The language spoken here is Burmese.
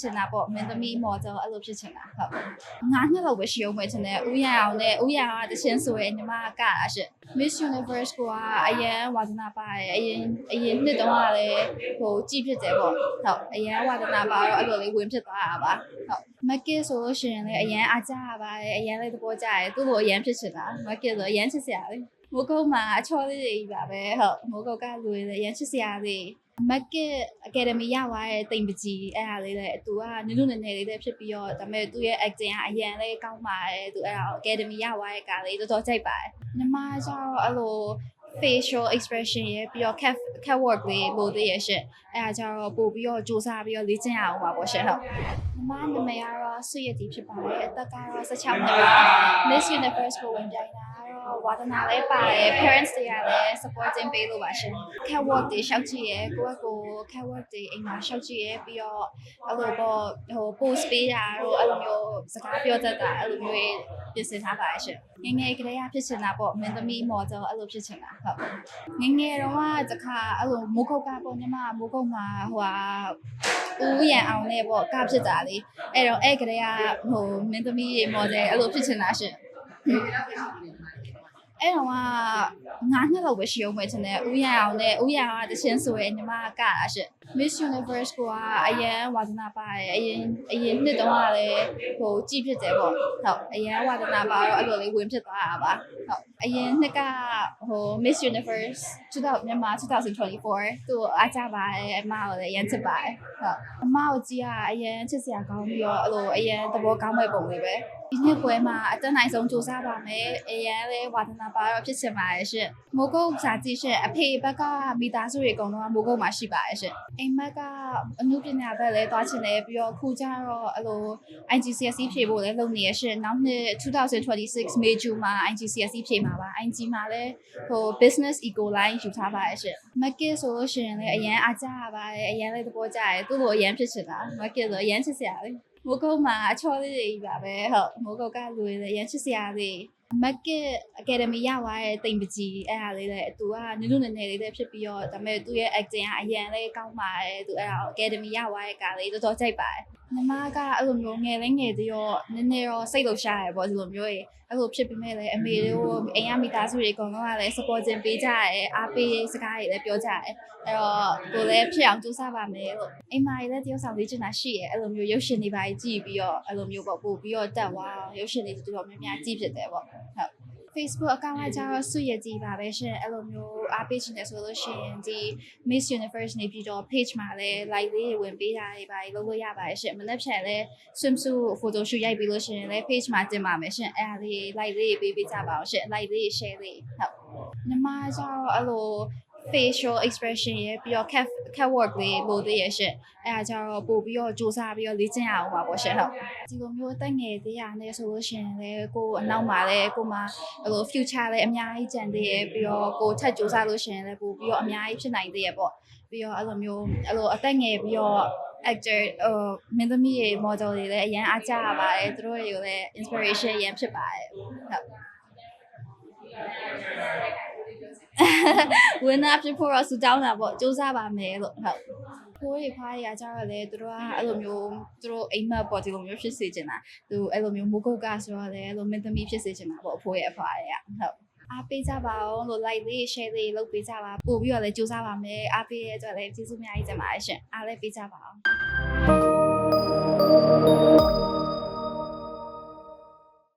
ချင်တာပေါ့မင်းသမီး model အဲ့လိုဖြစ်ချင်တာဟုတ်ငါးနှစ်လောက်ပဲရှိအောင်ပဲချင်တယ်ဦးရအောင်နဲ့ဦးရအောင်ကတချင်းဆိုရင်ညီမကကတာရှင့် Miss Universe ကအရန်ဝါသနာပါတယ်အရင်အရင်နှစ်တုန်းကလည်းဟိုကြည့်ဖြစ်တယ်ပေါ့ဟုတ်အရန်ဝါသနာပါတော့အဲ့လိုလေးဝင်ဖြစ်သွားတာပါဟုတ်မက်ကစ်ဆိုလို့ရှိရင်လည်းအရန်အားကြရပါတယ်အရန်လေးသဘောကျတယ်သူ့လိုအရန်ဖြစ်ချင်တာမက်ကစ်ဆိုအရန်ချစ်စရာလေ မိုးကုတ်မှာအချောလေးတွေကြီးပါပဲဟုတ်မိုးကုတ်ကလူတွေလည်းအရန်ချစ်စရာလေးမက်ကစ်အကယ်ဒမီရသွားတဲ့တိမ်ပကြီးအဲ့ဒါလေးလည်းသူကနုနုနယ်နယ်လေးလည်းဖြစ်ပြီးတော့ဒါပေမဲ့သူ့ရဲ့ acting ကအရန်လေးကောင်းပါတယ်သူအဲ့ဒါအကယ်ဒမီရသွားတဲ့ကားလေးတော်တော်ကြိုက်ပါတယ်ညီမကျတော့အဲ့လို facial expression ရဲ့ပြီးတော့ cat cat work လေးလို့သေးရဲ့ရှင့်အဲ့ဒါကျတော့ပို့ပြီးတော့စူးစမ်းပြီးတော့လေ့ကျင့်ရအောင်ပါပေါ့ရှင့်ဟုတ်ညီမနာမည်ကတော့ဆွေရတီဖြစ်ပါတယ်အသက်ကတော့16နှစ်ပါ Miss Universe ကိုဝင်ပြိုင်တာကတော့ ဝါသနာလေးပါတယ် parents တွေကလည်း supporting ပေးလို့ပါရှင် cat work တွေရှောက်ကြည့်ရဲကိုယ့်ကို cat work တွေအိမ်မှာရှောက်ကြည့်ရဲပြီးတော့အဲ့လိုပေါ့ဟို post ပေးတာတို့အဲ့လိုမျိုးစကားပြောတတ်တာအဲ့လိုမျိုးပြင်ဆင်ထားပါရှင်ငယ်ငယ်ကလေးကဖြစ်ချင်တာပေါ့မင်းသမီး model အဲ့လိုဖြစ်ချင်တာဟုတ်ငယ်ငယ်တော့ကတခါအဲ့လိုမိုးကုတ်ကပေါ့ညီမမိုးကုတ်မှာဟိုဟာဦးရန်အောင်နဲ့ပေါ့ကဖြစ်တာလေအဲ့တော့အဲ့ကလေးကဟိုမင်းသမီး model အဲ့လိုဖြစ်ချင်တာရှင် အဲ့တော့ကငါးနှစ်လောက်ပဲရှိအောင်ပဲချင်တယ်ဦးရအောင်နဲ့ဦးရအောင်ကတချင်းဆိုရင်ညီမကကတာရှင့် Miss Universe ကအရန်ဝါသနာပါတယ်အရင်အရင်နှစ်တုန်းကလည်းဟိုကြည့်ဖြစ်တယ်ပေါ့ဟုတ်အရန်ဝါသနာပါတော့အဲ့လိုလေးဝင်ဖြစ်သွားတာပါဟုတ်အရင်နှစ်ကဟို Miss Universe 2000မြန်မာ2024သူအားကြပါတယ်အမကိုလည်းရမ်းချစ်ပါတယ်ဟုတ်အမကိုကြည့်ရအရန်ချစ်စရာကောင်းပြီးတော့အဲ့လိုအရန်သဘောကောင်းမဲ့ပုံလေးပဲဒီနှစ်ပွဲမှာအတက်နိုင်ဆုံးစူးစမ်းပါမယ်အရန်လေးဝါသနာပါတော့ဖြစ်ချင်ပါတယ်ရှင့်မိုးကုတ်စာကြည့်ရှင့်အဖေဘက်ကမိသားစုတွေအကုန်လုံးကမိုးကုတ်မှာရှိပါတယ်ရှင့်အိမ်မက်ကအမှုပညာဘက်လည်းသွားချင်တယ်ပြီးတော့ခုကျတော့အဲ့လို IGCSE ဖြေဖို့လည်းလုပ်နေရရှင့်နောက်နှစ်2026 May June မှာ IGCSE ဖြေမှာပါ IG မှာလည်းဟို business eco line ယူထားပါတယ်ရှင့်မက်ကစ်ဆိုလို့ရှိရင်လည်းအရန်အားကြရပါတယ်အရန်လည်းသဘောကျတယ်သူ့လိုအရန်ဖြစ်ချင်တာမက်ကစ်ဆိုအရန်ချစ်စရာလေမိုးကုတ်မှာအချောလေးတွေကြီးပါပဲဟုတ်မိုးကုတ်ကလူတွေလည်းအရန်ချစ်စရာလေး မက်ကစ်အကယ်ဒမီရသွားတဲ့တိမ်ပကြီးအဲ့ဒါလေးလည်းသူကနုနုနယ်နယ်လေးလည်းဖြစ်ပြီးတော့ဒါပေမဲ့သူ့ရဲ့ acting ကအရန်လေးကောင်းပါတယ်သူအဲ့ဒါအကယ်ဒမီရသွားတဲ့ကားလေးတော်တော်ကြိုက်ပါတယ် ညီမကအဲ့လိုမျိုးငယ်လေးငယ်သေးတော့နည်းနည်းတော့စိတ်လှရှားရပေါ့ဒီလိုမျိုးကြီးအဲ့လိုဖြစ်ပြီးမဲ့လည်းအမေတို့အိမ်ကမိသားစုတွေအကုန်လုံးကလည်း supporting ပေးကြရဲအားပေးစကားတွေလည်းပြောကြရဲအဲ့တော့ကိုလည်းဖြစ်အောင်ကြိုးစားပါမယ်လို့အိမ်မကြီးလည်းတယောက်ဆောင်လေးချင်တာရှိရဲအဲ့လိုမျိုးရုပ်ရှင်တွေပါကြည့်ပြီးတော့အဲ့လိုမျိုးပေါ့ပို့ပြီးတော့တက်သွားရုပ်ရှင်တွေတော်တော်များများကြည့်ဖြစ်တယ်ပေါ့ဟုတ် Facebook account ကကျတော့စုရည်ကြီးပါပဲရှင်အဲ့လိုမျိုးအားပေးချင်တယ်ဆိုလို့ရှိရင်ဒီ Miss Universe နေပြီးတော့ page မှာလည်း like လေးတွေဝင်ပေးတာတွေပါလုပ်လို့ရပါတယ်ရှင်မနေ့ဖြန်လည်း swimsuit photo shoot ရိုက်ပြီးလို့ရှိရင်လည်း page မှာတင်ပါမယ်ရှင်အဲ့ဒါလေး like လေးတွေပေးပေးကြပါအောင်ရှင် like လေး share လေးဟုတ်ညီမကျတော့အဲ့လို facial expression ရဲ့ပြီးတော့ cat cat work လေးလို့သေးရဲ့ရှင်အဲ့ဒါကျတော့ပို့ပြီးတော့စူးစမ်းပြီးတော့လေ့ကျင့်ရအောင်ပါပေါ့ရှင်ဟုတ်ဒီလိုမျိုးတက်ငယ်သေးရနေဆိုလို့ရှိရင်လည်းကိုယ်အနောက်မှာလည်းကိုယ်မှာအဲ့လို future လည်းအများကြီးကြံသေးရဲ့ပြီးတော့ကိုယ်ထပ်စူးစမ်းလို့ရှိရင်လည်းပို့ပြီးတော့အများကြီးဖြစ်နိုင်သေးရဲ့ပေါ့ပြီးတော့အဲ့လိုမျိုးအဲ့လိုအသက်ငယ်ပြီးတော့ actor ဟိုမင်းသမီးတွေ model တွေလည်းအရန်အားကြရပါတယ်သူတို့တွေကိုလည်း inspiration ရန်ဖြစ်ပါတယ်ဟုတ် winner ဖြစ်ဖို့တော့စူတောင်းတာပေါ့စူးစမ်းပါမယ်လို့ဟုတ်ဖိုးရီဖားရီကကြတော့လေသူတို့ကအဲ့လိုမျိုးသူတို့အိမ်မက်ပေါ့ဒီလိုမျိုးဖြစ်စေချင်တာသူအဲ့လိုမျိုးမိုးကုတ်ကဆိုတော့လေအဲ့လိုမင်းသမီးဖြစ်စေချင်တာပေါ့အဖိုးရဲ့အဖွားရဲ့ဟုတ်အားပေးကြပါအောင်လို့ like လေး share လေးလုပ်ပေးကြပါပို့ပြီးတော့လည်းစူးစမ်းပါမယ်အားပေးရဲ့အတွက်လည်းကျေးဇူးအများကြီးတင်ပါတယ်ရှင်အားလည်းပေးကြပါအောင်